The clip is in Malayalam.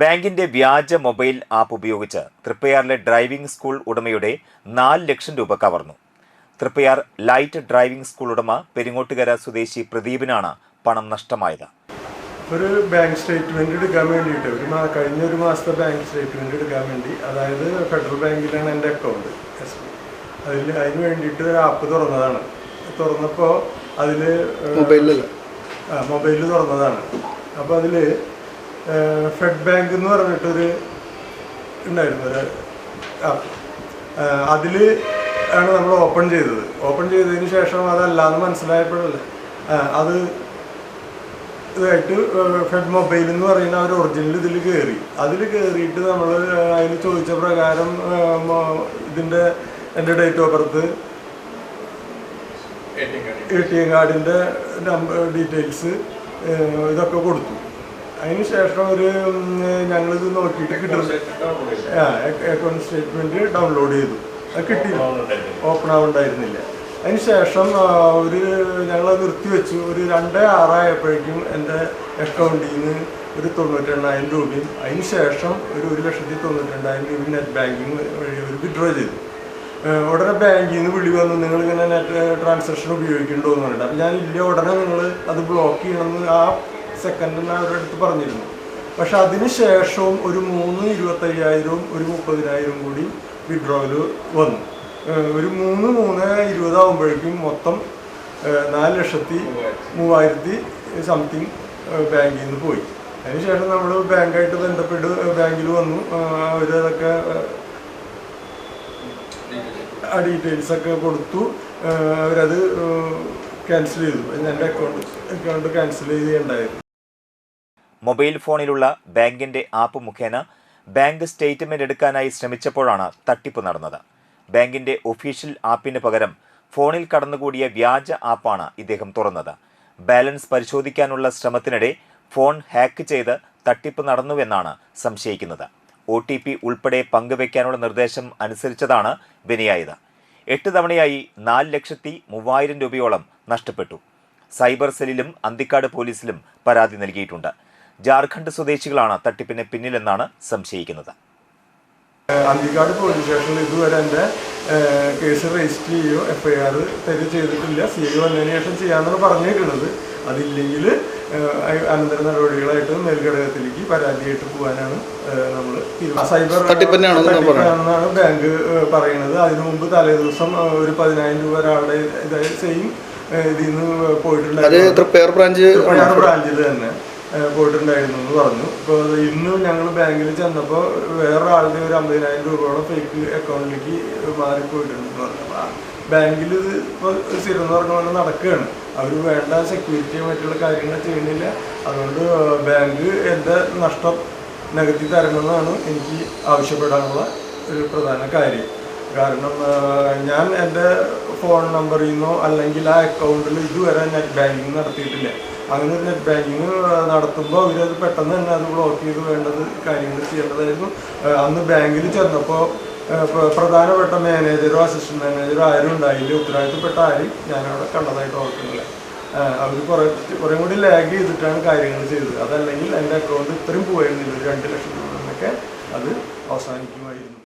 ബാങ്കിന്റെ വ്യാജ മൊബൈൽ ആപ്പ് ഉപയോഗിച്ച് തൃപ്പയാറിലെ ഡ്രൈവിംഗ് സ്കൂൾ ഉടമയുടെ നാല് ലക്ഷം രൂപ കവർന്നു. തൃപ്പയാർ ലൈറ്റ് ഡ്രൈവിംഗ് സ്കൂൾ ഉടമ പെരിങ്ങോട്ടുകര സ്വദേശി പ്രദീപിനാണ് പണം നഷ്ടമായത്. ഒരു ബാങ്ക് സ്റ്റേറ്റ്മെന്റ് എടുക്കാൻ വേണ്ടിയിട്ട് ഒരു മാ കഴിഞ്ഞ ഒരു മാസത്തെ ബാങ്ക് സ്റ്റേറ്റ്മെന്റ് എടുക്കാൻ വേണ്ടി അതായത് ഫെഡറൽ ബാങ്കിലാണ് എന്റെ അക്കൗണ്ട്. എസ് ബി അതിൽ അതിന് വേണ്ടിയിട്ട് ഒരു ആപ്പ് തുറന്നതാണ്. തുറന്നപ്പോൾ അതിൽ മൊബൈലിൽ മൊബൈലിൽ തുറന്നതാണ്. അപ്പോൾ അതിൽ ഫെഡ് ബാങ്ക് എന്ന് പറഞ്ഞിട്ടൊരു ഉണ്ടായിരുന്നു ഒരു ആപ്പ് അതിൽ ആണ് നമ്മൾ ഓപ്പൺ ചെയ്തത്. ഓപ്പൺ ചെയ്തതിന് ശേഷം അതല്ലാന്ന് മനസ്സിലായപ്പോഴല്ലേ അത് ഇതായിട്ട് ഫെഡ് മൊബൈൽ എന്ന് പറയുന്ന ഒരു ഒറിജിനൽ ഇതിൽ കയറി അതിൽ കയറിയിട്ട് നമ്മൾ അതിൽ ചോദിച്ച പ്രകാരം ഇതിന്റെ എന്റെ date of birth A T M കാർഡിന്റെ നമ്പർ ഡീറ്റെയിൽസ് ഇതൊക്കെ കൊടുത്തു. അതിന് ശേഷം ഒരു ഞങ്ങളിത് നോക്കിയിട്ട് കിട്ടുന്നത്. അക്കൗണ്ട് സ്റ്റേറ്റ്മെന്റ് ഡൗൺലോഡ് ചെയ്തു. അത് കിട്ടി. ഓപ്പൺ ആവുണ്ടായിരുന്നില്ല. അതിന് ശേഷം ഒരു ഞങ്ങളത് നിർത്തിവെച്ചു ഒരു രണ്ട് ആറായപ്പോഴേക്കും എന്റെ അക്കൗണ്ടിൽ നിന്ന് ഒരു തൊണ്ണൂറ്റെണ്ണായിരം രൂപയും അതിന് ശേഷം ഒരു ഒരു ലക്ഷത്തി തൊണ്ണൂറ്റിരണ്ടായിരം രൂപയും നെറ്റ് ബാങ്കിങ് വഴി ഒരു വിഡ്രോ ചെയ്തു. ഉടനെ ബാങ്കിൽ നിന്ന് വിളി വന്നു. നിങ്ങൾ ഇങ്ങനെ നെറ്റ് ട്രാൻസാക്ഷൻ ഉപയോഗിക്കണ്ടോ എന്ന് പറഞ്ഞിട്ട്. അപ്പം ഞാൻ ഇല്ല ഉടനെ നിങ്ങൾ അത് ബ്ലോക്ക് ചെയ്യണമെന്ന് ആ സെക്കൻഡിന് അവരുടെ അടുത്ത് പറഞ്ഞിരുന്നു. പക്ഷെ അതിന് ശേഷവും ഒരു മൂന്ന് ഇരുപത്തയ്യായിരവും ഒരു മുപ്പതിനായിരവും കൂടി വിഡ്രോവൽ വന്നു. ഒരു മൂന്ന് മൂന്ന് ഇരുപതാകുമ്പോഴേക്കും മൊത്തം നാല് ലക്ഷത്തി മൂവായിരത്തി സംതിങ് ബാങ്കിൽ നിന്ന് പോയി. അതിനുശേഷം നമ്മൾ ബാങ്കായിട്ട് ബന്ധപ്പെട്ട് ബാങ്കിൽ വന്നു. അവരതൊക്കെ ആ ഡീറ്റെയിൽസ് ഒക്കെ കൊടുത്തു. അവരത് ക്യാൻസൽ ചെയ്തു. എന്റെ അക്കൗണ്ട് അക്കൗണ്ട് ക്യാൻസൽ ചെയ്യുകയുണ്ടായിരുന്നു മൊബൈൽ ഫോണിലുള്ള ബാങ്കിന്റെ ആപ്പ് മുഖേന ബാങ്ക് സ്റ്റേറ്റ്മെന്റ് എടുക്കാനായി ശ്രമിച്ചപ്പോഴാണ് തട്ടിപ്പ് നടന്നത്. ബാങ്കിന്റെ ഒഫീഷ്യൽ ആപ്പിന് പകരം ഫോണിൽ കടന്നുകൂടിയ വ്യാജ ആപ്പാണ് ഇദ്ദേഹം തുറന്നത്. ബാലൻസ് പരിശോധിക്കാനുള്ള ശ്രമത്തിനിടെ ഫോൺ ഹാക്ക് ചെയ്ത് തട്ടിപ്പ് നടന്നുവെന്നാണ് സംശയിക്കുന്നത്. ഒ ടി പി ഉൾപ്പെടെ പങ്കുവയ്ക്കാനുള്ള നിർദ്ദേശം അനുസരിച്ചതാണ് ബനിയായത് എട്ട് തവണയായി നാല് ലക്ഷത്തി മൂവായിരം രൂപയോളം നഷ്ടപ്പെട്ടു. സൈബർ സെല്ലിലും അന്തിക്കാട് പോലീസിലും പരാതി നൽകിയിട്ടുണ്ട്. ജാർഖണ്ഡ് സ്വദേശികളാണ് തട്ടിപ്പിന് പിന്നിലെന്നാണ് സംശയിക്കുന്നത്. അന്തിക്കാട് പോലീസ് സ്റ്റേഷനിൽ ഇതുവരെ എന്റെ കേസ് രജിസ്റ്റർ ചെയ്യുകയോ എഫ് ഐ ആർ തരി ചെയ്തിട്ടില്ല. സി ഐ വന്നതിന് ശേഷം ചെയ്യാമെന്നാണ് പറഞ്ഞേക്കുന്നത് അതില്ലെങ്കിൽ അനന്തര നടപടികളായിട്ട് മേൽഘടകത്തിലേക്ക് പരാതിയായിട്ട് പോകാനാണ് നമ്മൾ സൈബർ തട്ടിപ്പ് എന്ന് പറയുന്നത്? തട്ടിപ്പാണെന്നാണ് ബാങ്ക് പറയുന്നത്. അതിനു മുമ്പ് തലേ ദിവസം ഒരു പതിനായിരം രൂപ ഒരാളുടെ ഇതായി സെയിം ഇതിൽ നിന്ന് അത് പോയിട്ടുണ്ടായിരുന്നു ബ്രാഞ്ച് ബ്രാഞ്ചിൽ തന്നെ. പോയിട്ടുണ്ടായിരുന്നു എന്ന് പറഞ്ഞു. ഇപ്പോൾ ഇന്ന് ഞങ്ങൾ ബാങ്കിൽ ചെന്നപ്പോൾ വേറെ ആളുടെ ഒരു അമ്പതിനായിരം രൂപയോളം ഫേക്ക് അക്കൗണ്ടിലേക്ക് മാറിപ്പോയിട്ടുണ്ടെന്ന് പറഞ്ഞു. അപ്പോൾ ബാങ്കിൽ ഇത് ഇപ്പോൾ സ്ഥിരം പറഞ്ഞ നടക്കുകയാണ്. അവർ വേണ്ട സെക്യൂരിറ്റിയും മറ്റുള്ള കാര്യങ്ങൾ ചെയ്യുന്നില്ല. അതുകൊണ്ട് ബാങ്ക് എന്റെ നഷ്ടം നികത്തി തരണമെന്നാണ് എനിക്ക് ആവശ്യപ്പെടാനുള്ള ഒരു പ്രധാന കാര്യം. കാരണം ഞാൻ എന്റെ ഫോൺ നമ്പറിൽ നിന്നോ അല്ലെങ്കിൽ ആ അക്കൗണ്ടിൽ ഇതുവരെ ഞാൻ ബാങ്കിങ് നടത്തിയിട്ടില്ല. അങ്ങനെ ബാങ്കിങ് നടത്തുമ്പോൾ അവരത് പെട്ടെന്ന് തന്നെ അത് ബ്ലോക്ക് ചെയ്ത് വേണ്ടത് കാര്യങ്ങൾ ചെയ്യേണ്ടതായിരുന്നു. അന്ന് ബാങ്കിൽ ചെന്നപ്പോൾ പ്രധാനപ്പെട്ട മാനേജറോ അസിസ്റ്റന്റ് മാനേജറോ ആരും ഉണ്ടായില്ല. ഉത്തരവാദിത്തപ്പെട്ട ആരും ഞാനവിടെ കണ്ടതായിട്ട് ഓർക്കുന്നില്ല. അവർ കുറേ കുറേ കൂടി ലാഗ് ചെയ്തിട്ടാണ് കാര്യങ്ങൾ ചെയ്തത്. അതല്ലെങ്കിൽ എന്റെ അക്കൗണ്ട് ഇത്രയും പോയിരുന്നില്ല. രണ്ട് ലക്ഷം രൂപ എന്നൊക്കെ അത് അവസാനിക്കുമായിരുന്നു.